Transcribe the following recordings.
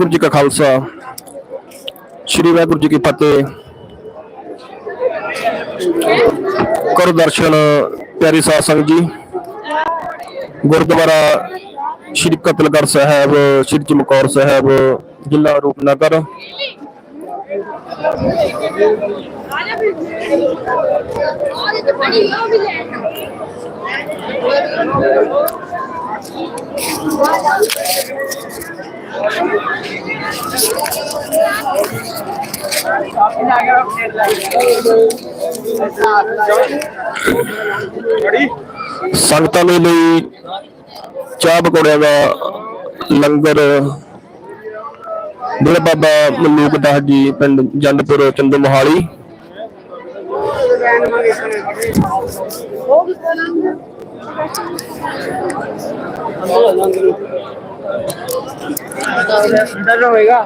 ਵਾਹਿਗੁਰੂ ਜੀ ਕਾ ਖਾਲਸਾ ਸ੍ਰੀ ਵਾਹਿਗੁਰੂ ਜੀ ਕੀ ਫਤਿਹ ਕਰੋ ਦਰਸ਼ਨ ਪਿਆਰੀ ਸਾਧ ਸੰਗਤ ਜੀ ਗੁਰਦੁਆਰਾ ਸ੍ਰੀ ਕਤਲਗੜ੍ਹ ਸਾਹਿਬ ਸ੍ਰੀ ਚਮਕੌਰ ਸਾਹਿਬ ਜ਼ਿਲ੍ਹਾ ਰੂਪਨਗਰ ਆਜਾ ਸੰਗਤਾਂ ਦੇ ਲਈ ਚਾਹ ਪਕੌੜਿਆਂ ਦਾ ਲੰਗਰ ਡੇਰਾ ਬਾਬਾ ਮਲੂਕ ਦਾਸ ਜੀ ਪਿੰਡ ਜੰਡਪੁਰ ਚੰਦੂ ਮੋਹਾਲੀ डर होएगा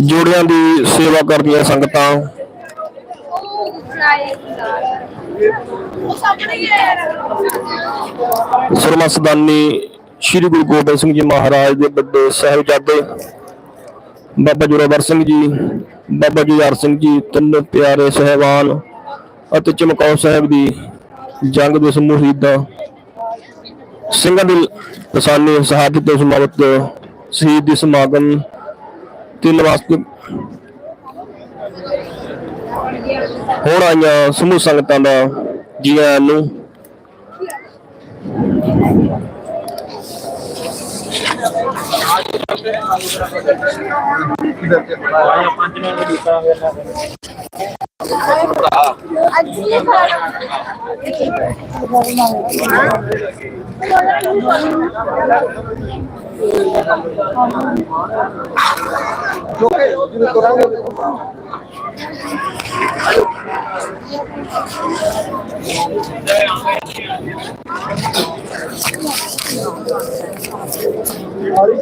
ਜੋੜਿਆਂ ਦੀ ਸੇਵਾ ਕਰਦੀਆਂ ਸੰਗਤਾਂ ਉਹ ਫਰਾਈ ਉਹ ਸਾਹਮਣੇ ਹੀ ਹੈ ਸਰਮਸਦਾਨੀ ਸ੍ਰੀ ਗੁਰੂ ਗੋਬਿੰਦ ਸਿੰਘ ਜੀ ਮਹਾਰਾਜ ਦੇ ਵੱਡੇ ਸਾਹਿਬਜ਼ਾਦੇ ਬਾਬਾ ਜੋਰਾਵਰ ਸਿੰਘ ਜੀ ਬਾਬਾ ਜੁਝਾਰ ਸਿੰਘ ਜੀ ਤਿੰਨ ਪਿਆਰੇ ਸਹਿਬਾਨ ਅਤੇ ਚਮਕੌਰ ਸਾਹਿਬ ਦੀ ਜੰਗ ਦੇ ਸਮੂਹੀਦਾਂ ਸਿੰਘਾਂ ਦੀ ਪਸਾਨੇ ਸ਼ਹਾਦਤ ਦੇ ਸਮਾਗਤ ਸ਼ਹੀਦ ਦੀ ਸਮਾਗਮ ਤੇ ਨਵਾਸਤੇ ਹੁਣ ਆਈਆਂ ਸਮੂਹ ਸੰਗਤਾਂ ਦਾ ਜੀ ਆਇਆਂ ਨੂੰ ਅੱਜ 아니